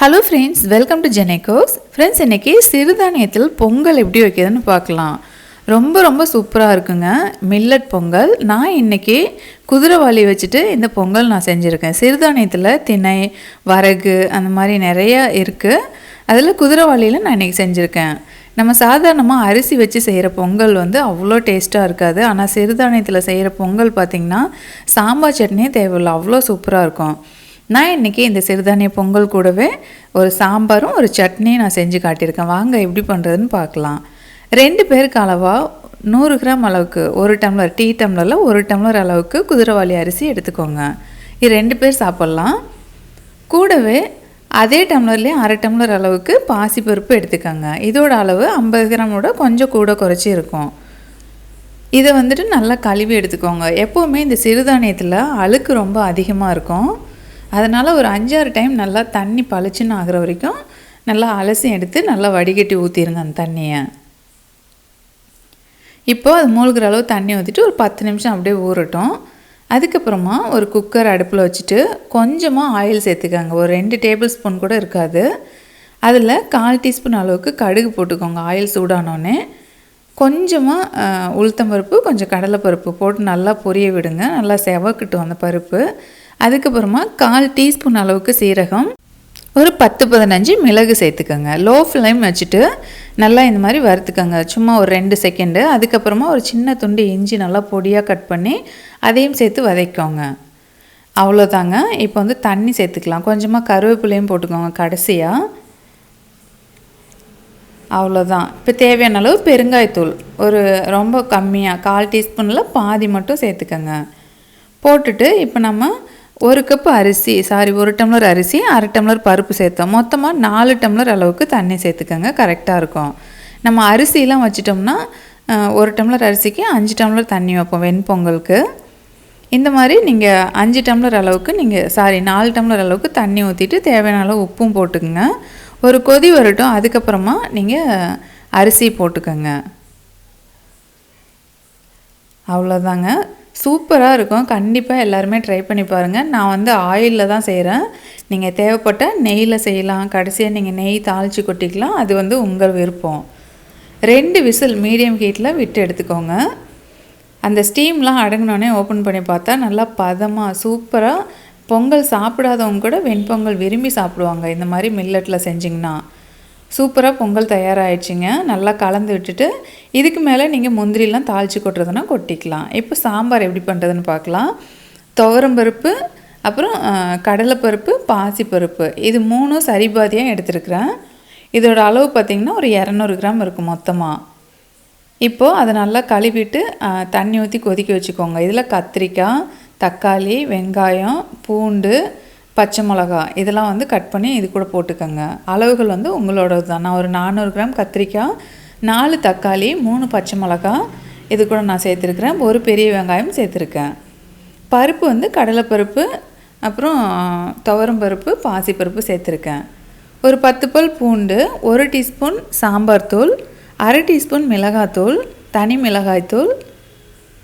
Hello friends welcome to ஜெனேகோஸ் friends இன்றைக்கி சிறுதானியத்தில் பொங்கல் எப்படி வைக்கிறதுன்னு பார்க்கலாம். ரொம்ப ரொம்ப சூப்பராக இருக்குங்க. மில்லட் பொங்கல். நான் இன்றைக்கி குதிரைவாளி வச்சுட்டு இந்த பொங்கல் நான் செஞ்சுருக்கேன். சிறுதானியத்தில் திணை வரகு அந்த மாதிரி நிறைய இருக்குது அதில் குதிரைவாளியில் நான் இன்றைக்கி செஞ்சுருக்கேன். நம்ம சாதாரணமாக அரிசி வச்சு செய்கிற பொங்கல் வந்து அவ்வளோ டேஸ்ட்டாக இருக்காது. ஆனால் சிறுதானியத்தில் செய்கிற பொங்கல் பார்த்திங்கன்னா சாம்பார் சட்னியே தேவையில்லை. அவ்வளோ சூப்பராக இருக்கும். நான் இன்றைக்கி இந்த சிறுதானிய பொங்கல் கூடவே ஒரு சாம்பாரும் ஒரு சட்னியும் நான் செஞ்சு காட்டியிருக்கேன். வாங்க எப்படி பண்ணுறதுன்னு பார்க்கலாம். ரெண்டு பேருக்கு அளவாக நூறு கிராம் அளவுக்கு ஒரு டம்ளர் டீ டம்ளரில் ஒரு டம்ளர் அளவுக்கு குதிரைவாளி அரிசி எடுத்துக்கோங்க. இது ரெண்டு பேர் சாப்பிட்லாம். கூடவே அதே டம்ளர்லேயே அரை டம்ளர் அளவுக்கு பாசிப்பருப்பு எடுத்துக்கோங்க. இதோட அளவு ஐம்பது கிராமோட கொஞ்சம் கூட குறைச்சி இருக்கும். இதை வந்துட்டு நல்லா கழுவி எடுத்துக்கோங்க. எப்போவுமே இந்த சிறுதானியத்தில் அழுக்கு ரொம்ப அதிகமாக இருக்கும். அதனால் ஒரு அஞ்சாறு டைம் நல்லா தண்ணி பளிச்சுன்னு ஆகிற வரைக்கும் நல்லா அலசி எடுத்து நல்லா வடிகட்டி ஊற்றிடுங்க அந்த தண்ணியை. இப்போது அது மூழ்கிற அளவு தண்ணி ஊற்றிட்டு ஒரு பத்து நிமிஷம் அப்படியே ஊறட்டும். அதுக்கப்புறமா ஒரு குக்கர் அடுப்பில் வச்சுட்டு கொஞ்சமாக ஆயில் சேர்த்துக்கோங்க. ஒரு ரெண்டு டேபிள் ஸ்பூன் கூட இருக்காது. அதில் கால் டீஸ்பூன் அளவுக்கு கடுகு போட்டுக்கோங்க ஆயில் சூடானோடனே கொஞ்சமாக உளுத்தம் பருப்பு கொஞ்சம் கடலைப்பருப்பு போட்டு நல்லா பொரிய விடுங்க. நல்லா செவக்கட்டும் அந்த பருப்பு. அதுக்கப்புறமா கால் டீஸ்பூன் அளவுக்கு சீரகம் ஒரு பத்து பதினஞ்சு மிளகு சேர்த்துக்கோங்க. லோ ஃப்ளேம் வச்சுட்டு நல்லா இந்த மாதிரி வறுத்துக்கோங்க. சும்மா ஒரு ரெண்டு செகண்டு அதுக்கப்புறமா ஒரு சின்ன துண்டு இஞ்சி நல்லா பொடியாக கட் பண்ணி அதையும் சேர்த்து வதைக்கோங்க அவ்வளோதாங்க இப்போ வந்து தண்ணி சேர்த்துக்கலாம். கொஞ்சமாக கருவேப்பிலையும் போட்டுக்கோங்க கடைசியாக அவ்வளோதான் இப்போ தேவையான அளவு பெருங்காயத்தூள். ஒரு ரொம்ப கம்மியாக கால் டீஸ்பூனில் பாதி மட்டும் சேர்த்துக்கோங்க. போட்டுட்டு இப்போ நம்ம ஒரு கப் அரிசி சாரி ஒரு டம்ளர் அரிசி அரை டம்ளர் பருப்பு சேர்த்தோம். மொத்தமாக நாலு டம்ளர் அளவுக்கு தண்ணி சேர்த்துக்கோங்க. கரெக்டாக இருக்கும். நம்ம அரிசிலாம் வச்சிட்டோம்னா ஒரு டம்ளர் அரிசிக்கு அஞ்சு டம்ளர் தண்ணி வைப்போம் வெண்பொங்கலுக்கு இந்த மாதிரி நீங்கள் அஞ்சு டம்ளர் அளவுக்கு நீங்கள் சாரி நாலு டம்ளர் அளவுக்கு தண்ணி ஊற்றிட்டு தேவையான அளவு உப்பும் போட்டுக்கோங்க. ஒரு கொதி வரட்டும். அதுக்கப்புறமா நீங்கள் அரிசி போட்டுக்கோங்க. அவ்வளோதாங்க சூப்பராக இருக்கும். கண்டிப்பாக எல்லாருமே ட்ரை பண்ணி பாருங்கள் நான் வந்து ஆயிலில் தான் செய்கிறேன் நீங்கள் தேவைப்பட்ட நெய்யில் செய்யலாம். கடைசியாக நீங்கள் நெய் தாளித்து கொட்டிக்கலாம். அது வந்து உங்கள் விருப்பம். ரெண்டு விசில் மீடியம் ஹீட்டில் விட்டு எடுத்துக்கோங்க. அந்த ஸ்டீம்லாம் அடங்கினோடனே ஓப்பன் பண்ணி பார்த்தா நல்லா பதமாக சூப்பராக பொங்கல் சாப்பிடாதவங்க கூட வெண்பொங்கல் விரும்பி சாப்பிடுவாங்க. இந்த மாதிரி மில்லட்டில் செஞ்சிங்கன்னா. சூப்பராக பொங்கல் தயாராகிடுச்சிங்க நல்லா கலந்து விட்டுட்டு இதுக்கு மேலே நீங்கள் முந்திரிலாம் தாளித்து கொட்டுறதுனா கொட்டிக்கலாம். இப்போ சாம்பார் எப்படி பண்ணுறதுன்னு பார்க்கலாம். துவரம்பருப்பு அப்புறம் கடலைப்பருப்பு பாசிப்பருப்பு. இது மூணும் சரிபாதியாக எடுத்துருக்குறேன். இதோட அளவு பார்த்திங்கன்னா ஒரு இரநூறு கிராம் இருக்கும் மொத்தமாக இப்போது அதை நல்லா கழுவிட்டு தண்ணி ஊற்றி கொதிக்க வச்சுக்கோங்க. இதில் கத்திரிக்காய் தக்காளி வெங்காயம் பூண்டு பச்சை மிளகா இதெல்லாம் வந்து கட் பண்ணி இது கூட போட்டுக்கோங்க. அளவுகள் வந்து உங்களோடது தான். நான் ஒரு நானூறு கிராம் கத்திரிக்காய் நாலு தக்காளி மூணு பச்சை மிளகா இது கூட நான் சேர்த்துருக்குறேன். ஒரு பெரிய வெங்காயம் சேர்த்துருக்கேன். பருப்பு வந்து கடலைப்பருப்பு அப்புறம் துவரம் பருப்பு பாசிப்பருப்பு சேர்த்துருக்கேன். ஒரு பத்து பல் பூண்டு ஒரு டீஸ்பூன் சாம்பார் தூள் அரை டீஸ்பூன் மிளகாத்தூள் தனி மிளகாய்த்தூள்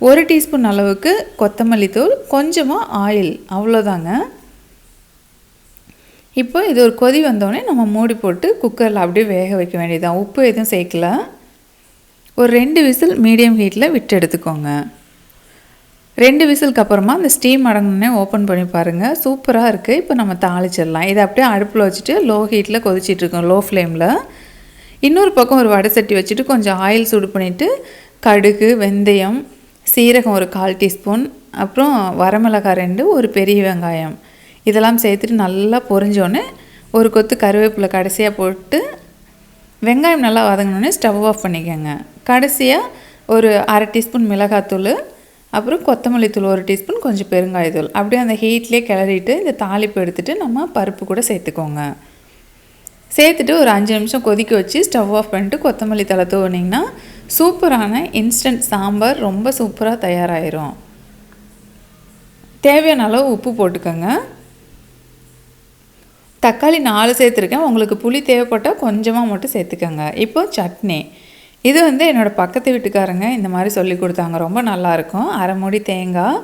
ஒரு டீஸ்பூன் அளவுக்கு கொத்தமல்லி தூள் கொஞ்சமாக ஆயில் அவ்வளோதாங்க. இப்போ இது ஒரு கொதி வந்தோடனே நம்ம மூடி போட்டு குக்கரில் அப்படியே வேக வைக்க வேண்டியதுதான். உப்பு எதுவும் சேர்க்கல. ஒரு ரெண்டு விசில் மீடியம் ஹீட்டில் விட்டு எடுத்துக்கோங்க. ரெண்டு விசிலுக்கு அப்புறமா அந்த ஸ்டீம் அடங்கினே ஓப்பன் பண்ணி பாருங்கள் சூப்பராக இருக்குது இப்போ நம்ம தாளிச்சிடலாம். இதை அப்படியே அடுப்பில் வச்சுட்டு லோ ஹீட்டில் கொதிச்சிட்ருக்கோம் லோ. ஃப்ளேமில் இன்னொரு பக்கம் ஒரு வடை சட்டி வச்சுட்டு கொஞ்சம் ஆயில் சூடு பண்ணிவிட்டு கடுகு வெந்தயம் சீரகம் ஒரு கால் டீஸ்பூன் அப்புறம் வரமிளகாய் ரெண்டு ஒரு பெரிய வெங்காயம். இதெல்லாம் சேர்த்துட்டு நல்லா பொரிஞ்சோன்னே ஒரு கொத்து கருவேப்பிலை கடைசியாக போட்டு வெங்காயம் நல்லா வதங்கினோடனே ஸ்டவ் ஆஃப் பண்ணிக்கோங்க. கடைசியாக ஒரு அரை டீஸ்பூன் மிளகாத்தூள் அப்புறம் கொத்தமல்லி தூள் ஒரு டீஸ்பூன் கொஞ்சம் பெருங்காயத்தூள். அப்படியே அந்த ஹீட்லேயே கிளறிட்டு இந்த தாளிப்பு எடுத்துகிட்டு நம்ம பருப்பு கூட சேர்த்துக்கோங்க. சேர்த்துட்டு ஒரு அஞ்சு நிமிஷம் கொதிக்க வச்சு ஸ்டவ் ஆஃப் பண்ணிட்டு கொத்தமல்லி தலை தூவினிங்கன்னா சூப்பரான இன்ஸ்டன்ட் சாம்பார் ரொம்ப சூப்பராக தயாராகிரும் தேவையான அளவு உப்பு போட்டுக்கோங்க. தக்காளி நாலு சேர்த்துருக்கேன். உங்களுக்கு புளி தேவைப்பட்டால் கொஞ்சமாக மட்டும் சேர்த்துக்கோங்க. இப்போ சட்னி. இது வந்து என்னோடய பக்கத்து வீட்டுக்காரங்க இந்த மாதிரி சொல்லி கொடுத்தாங்க. ரொம்ப நல்லாயிருக்கும் அரை மூடி தேங்காய்.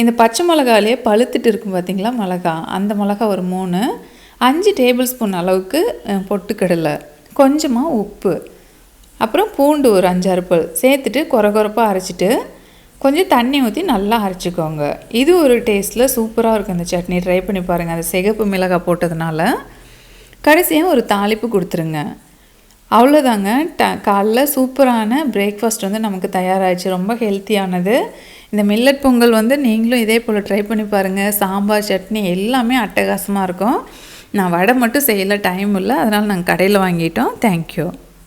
இந்த பச்சை மிளகாலே பழுத்துட்டு இருக்கும் பார்த்தீங்களா மிளகா. அந்த மிளகா ஒரு மூணு. அஞ்சு டேபிள் ஸ்பூன் அளவுக்கு பொட்டுக்கடலை. கொஞ்சமாக உப்பு. அப்புறம் பூண்டு ஒரு அஞ்சாறு பல். சேர்த்துட்டு குறை குறைப்பாக அரைச்சிட்டு கொஞ்சம் தண்ணி ஊற்றி நல்லா அரைச்சிக்கோங்க. இது ஒரு டேஸ்ட்டில் சூப்பராக இருக்கும் இந்த சட்னி. ட்ரை பண்ணி பாருங்கள் அது சிகப்பு மிளகாய் போட்டதுனால. கடைசியாக ஒரு தாளிப்பு கொடுத்துருங்க. அவ்வளோதாங்க ட காலைல சூப்பரான பிரேக்ஃபாஸ்ட் வந்து நமக்கு தயாராகிடுச்சு ரொம்ப ஹெல்த்தியானது இந்த மில்லட் பொங்கல் வந்து நீங்களும் இதே போல் ட்ரை பண்ணி பாருங்கள் சாம்பார் சட்னி எல்லாமே அட்டகாசமாக இருக்கும். நான் வடை மட்டும் செய்யலை டைம் இல்லை. அதனால் நாங்கள் கடையில் வாங்கிட்டோம். தேங்க்யூ